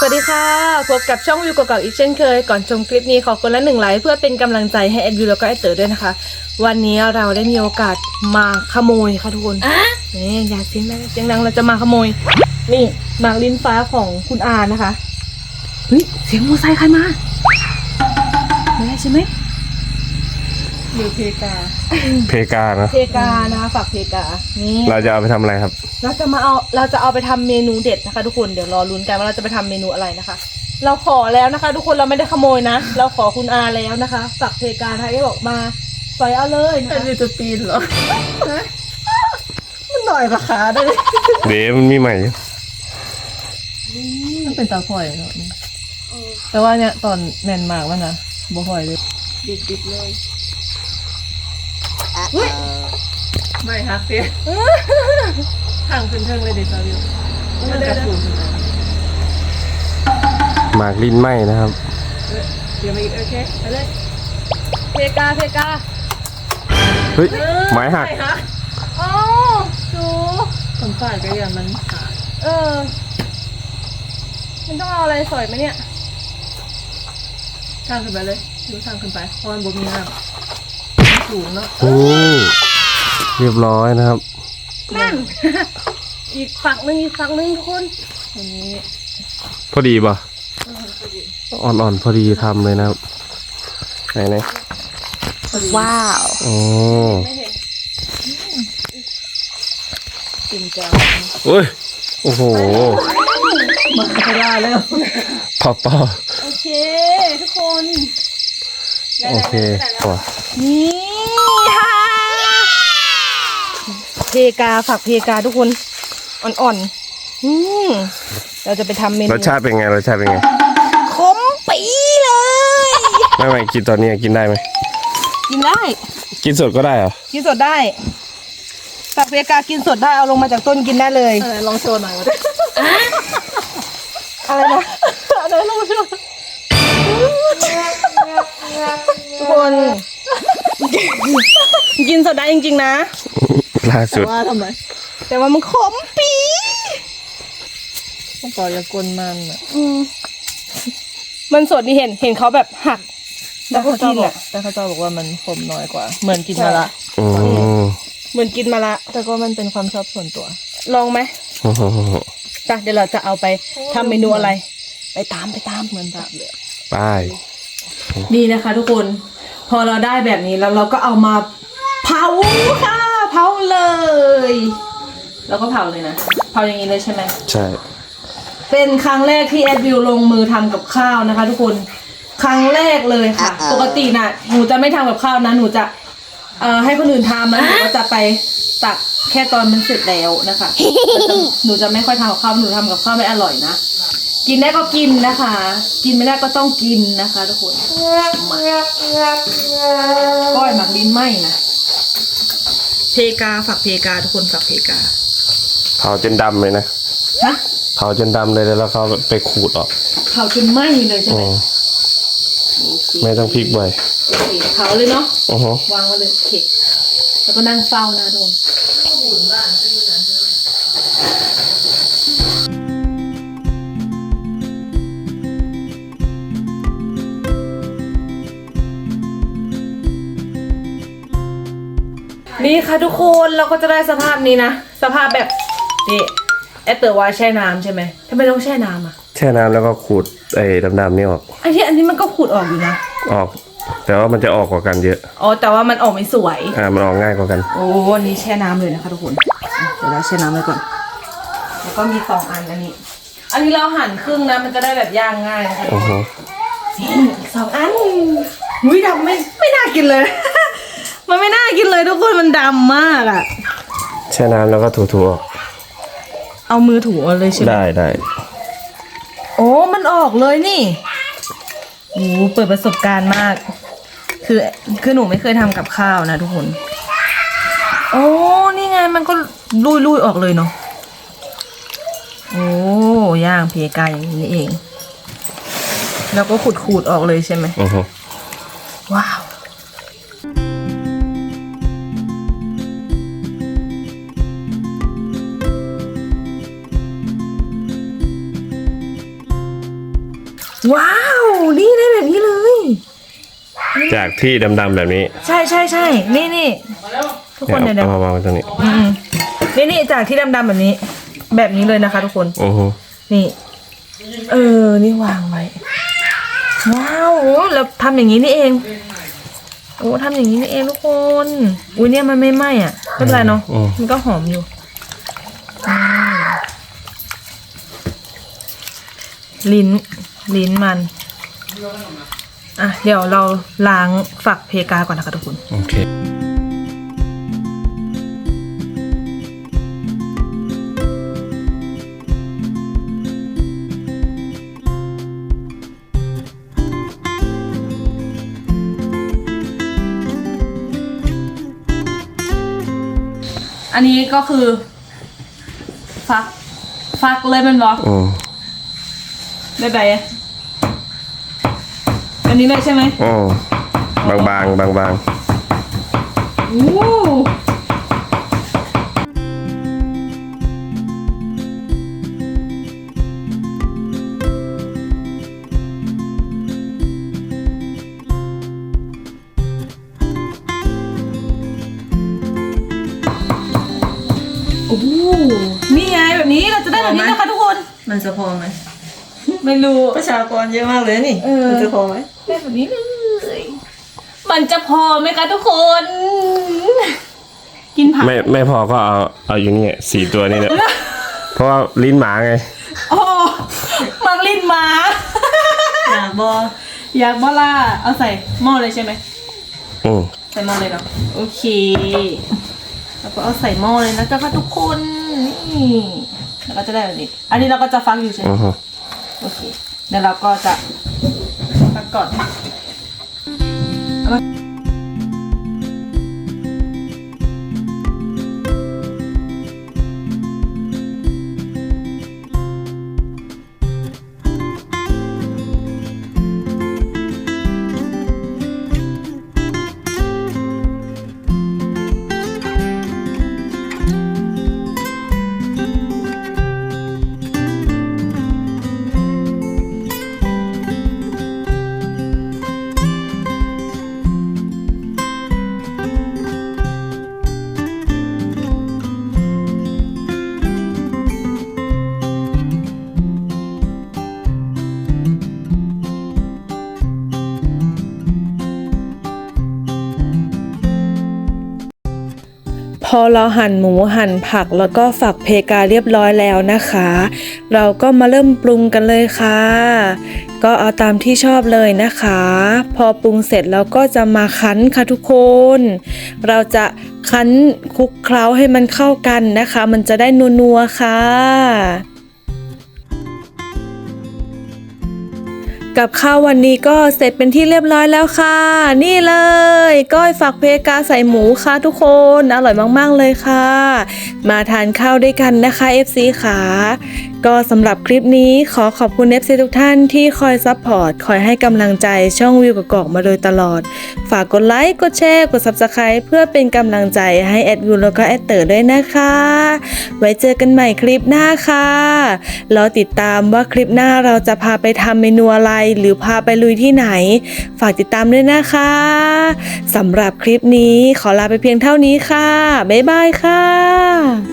สวัสดีค่ะ พบกับช่องวิวเก่าๆอีกเช่นเคย ก่อนชมคลิปนี้ขอคนละหนึ่งไลค์เพื่อเป็นกำลังใจให้แอดวิวแล้วก็แอดเต๋อด้วยนะคะ วันนี้เราได้มีโอกาสมาขโมยค่ะทุกคนนี่อย่าเสียงดังเสียงดังเราจะมาขโมย นี่หมากลิ้นฟ้าของคุณอานะคะเฮ้ยเสียงมอเตอร์ไซค์ใครมาไม่ได้ใช่ไหม หรือเพกา เพกานะเพกานะคะฝากเพกา นี่เราจะเอาไปทำอะไรครับ เราจะมาเอาเราจะเอาไปทำเมนูเด็ดนะคะ ทุกคนเดี๋ยวรอลุ้นกันว่าเราจะไปทำเมนูอะไรนะคะ เราขอแล้วนะคะ ทุกคนเราไม่ได้ขโมยนะเราขอคุณอาแล้วนะคะฝากเพกานะคะที่บอกมาปล่อยเอาเลยนะแต่คะจะจะปีนเหรอมันหน่อยราคาได้เดี๋ยวมันมีใหม่อยู่มันเป็นตาพลอยเนาะแต่ว่าเนี่ยตอนแมนมากมันนะบ่พลอยเลย ดิบๆเลย ไม่ฮักเตี้ยทางขึ้นเทิงเลยเด็กสาวเดียวมันกระสูงขึ้นมาหมากลิ้นไหมนะครับ เดี๋ยวมาอีกโอเคไปเลยเพกาเพกาเฮ้ยไม้หักไม่ฮักอ๋อดูคนฝ่ายก็อย่ามันขาดเออ มันต้องเอาอะไรสอยไหมเนี่ยทางขึ้นไปเลยดูทางขึ้นไปเพราะมันบ่มีน้ำ สูงเนาะนี่เรียบร้อยนะครับ นั่น อีกฝั่งหนึงอีกฝั่งหนึงทุกคนวันนี้พอดีป่ะอ่อนๆพอดีทำเลยนะครับไหนไหนว้าวอ๋อจริงจังโอ้ยโอ้โหมาไม่ได้แล้วต่อต่อโอเค ทุกคน โอเคว่ะนี่ เพกาฝักเพกาทุกคน อ่อนๆอืมเราจะไปทำเมนูรสชาติเป็นไงรสชาติเป็นไงขมปีเลย ไม่ไม่กินตอนนี้กินได้ไหมกินได้ กินสดก็ได้เหรอกินสดได้ฝักเพกากินสดได้เอาลงมาจากต้นกินได้เลยอะไรลองโชว์หน่อยมาด้วยอะไรนะอะไรลองโชว์ทุกคนกินสดได้จริง ๆ นะ ล่าสุด ว่าทำไม แต่ว่ามันขมปีต้องต่อยากลมันอะอืมมันสดนี่เห็นเห็นเขาแบบหักแล้วก็กินบออะแต่เขาจะบอกว่ามันขมน้อยกว่า เหมือนกินมาละอืมเหมือนกินมาละ แต่ก็มันเป็นความชอบส่วนตัว ลองไหมโอ้โหจ้ะเดี๋ยวเราจะเอาไปทำเมนูอะไร ไปตามไปตามเหมือนแบบเลย ไป้าย นี่นะคะทุกคน พอเราได้แบบนี้แล้วเราก็เอามาเผาค่ะเผาเลย แล้วก็เผาเลยนะ เผาอย่างนี้เลยใช่ไหม ใช่ เป็นครั้งแรกที่แอดวิวลงมือทำกับข้าวนะคะ ทุกคน ครั้งแรกเลยค่ะ ปกติน่ะ หนูจะไม่ทำกับข้าวนะ หนูจะ เอ่อ ให้คนอื่นทำแล้วหนูก็จะไปตักแค่ตอนมันเสร็จแล้วนะคะแต่หนูจะไม่ค่อยทำกับข้าว หนูทำกับข้าวไม่อร่อยนะ กินได้ก็กินนะคะ กินไม่ได้ก็ต้องกินนะคะ ทุกคนมาก้อยหมักลิ้นไหมนะเพ กาฝักเพกาทุกคนฝักเพกา เผาจนดำเลยนะฮะเผาจนดำเลยแล้วเขาไปขูดออกเผาจนไหมเลยใช่อ๋ไหมอไม่ต้องพลิกบ่อยโอเคเผาเลยเนาะอ๋อฮะวางไว้เลยโอเคแล้วก็นั่งเฝ้านะทุกคน นี่ค่ะทุกคนเราก็จะได้สภาพนี้นะ สภาพแบบนี่แอดเตอร์ว่าแช่น้ำใช่ไหมทำไมต้องแช่น้ำอะแช่น้ำแล้วก็ขูดไอ้ดำๆนี่ออก ไอ้ที่อันนี้มันก็ขูดออกอยู่นะ ออก แต่ว่ามันจะออกกว่ากันเยอะ อ๋อ แต่ว่ามันออกไม่สวย อ่า มันออกง่ายกว่ากัน โอ้อันนี้แช่น้ำเลยนะคะทุกคนอะเดี๋ยวเราแช่น้ำไว้ก่อน แล้วก็มีสองอันอันนี้ อันนี้เราหั่นครึ่งนะ มันจะได้แบบย่างง่ายนะคะอ๋อฮะนี่อีกสองอันหุยดำไม่ไม่น่ากินเลย มันไม่น่ากินเลยทุกคนมันดำมากอะแช่น้ำแล้วก็ถูๆออกเอามือถูเอาเลยใช่ไหมได้ได้โอ้มันออกเลยนี่โอ้เปิดประสบการณ์มาก คือคือหนูไม่เคยทำกับข้าวนะทุกคน โอ้นี่ไงมันก็ลุยลุยๆออกเลยเนาะโอ้ย่างเพกาอย่างนี้นี่เอง แล้วก็ขูดขูดๆออกเลยใช่ไหมอือฮึว้าว ว้าว นี่ได้แบบนี้เลย จากที่ดำๆแบบนี้ใช่ใช่ใช่นี่นี่ทุกคนเนี่ยเดี๋ยวเดี๋ยวเอามาวางไว้ตรงนี้ อืมนี่นี่จากที่ดำๆแบบนี้ แบบนี้เลยนะคะ ทุกคน โอ้โห นี่ เออ นี่วางไว้ ว้าวโอ้แล้วทำอย่างนี้นี่เอง โอ้ทำอย่างนี้นี่เองทุกคน อุ้ยเนี่ยมันไม่ไหม้อะไม่เป็นไรเนาะ อืม มันก็หอมอยู่อืมลิ้น ลิ้นมัน อะ เดี๋ยวเราล้างฝักเพกาก่อนนะคะทุกคน โอเคอันนี้ก็คือ ฟัก ฟักเลยมันบอกอืม ได้ไหนอันนี้เลยใช่ไหมอืมบางๆบางโอ้โอ้นี่ไงแบบนี้เราจะได้แบบนี้นะคะทุกคน มันจะพอไหม ไม่รู้ประชากรเยอะมากเลยนี่เออมันจะพอไหมได้แบบนี้เลยมันจะพอไหมคะทุกคน กินผักๆไม่ไม่พอก็เอาเอาอย่างนี้สี่ตัวนี้เนี่ยเพราะว่าลิ้นหมาไงโอ้มังลิ้นหมาอยากบออยากบอล่าเอาใส่หม้อเลยใช่ไหมอืมใส่หม้อเลยเนาะโอเคแล้วก็เอาใส่หม้อเลยนะเจ้าค่ะทุกคนนี่แล้วก็จะได้แบบนี้ อันนี้เราก็จะฟักอยู่ใช่ไหมอือฮึ โอเคเดี๋ยวเราก็จะฟักก่อน พอเราหั่นหมูหั่นผักแล้วก็ฝักเพกาเรียบร้อยแล้วนะคะ เราก็มาเริ่มปรุงกันเลยค่ะ ก็เอาตามที่ชอบเลยนะคะ พอปรุงเสร็จแล้วก็จะมาคั้นค่ะทุกคน เราจะคั้นคลุกเคล้าให้มันเข้ากันนะคะ มันจะได้นัวๆค่ะ กับข้าววันนี้ก็เสร็จเป็นที่เรียบร้อยแล้วค่ะ นี่เลยก้อยฝักเพกาใส่หมูค่ะทุกคนอร่อยมากๆเลยค่ะ มาทานข้าวด้วยกันนะคะ FC ค่ะก็สำหรับคลิปนี้ขอขอบคุณ FC ทุกท่านที่คอยซัพพอร์ตคอยให้กำลังใจช่องวิวกกอกมาโดยตลอด ฝากกดไลค์กดแชร์กด Subscribe เพื่อเป็นกำลังใจให้แอดวิวแล้วก็แอดเตอร์ด้วยนะคะ ไว้เจอกันใหม่คลิปหน้าค่ะรอติดตามว่าคลิปหน้าเราจะพาไปทำเมนูอะไรหรือพาไปลุยที่ไหน ฝากติดตามด้วยนะคะสำหรับคลิปนี้ขอลาไปเพียงเท่านี้ค่ะ บ๊ายบายค่ะ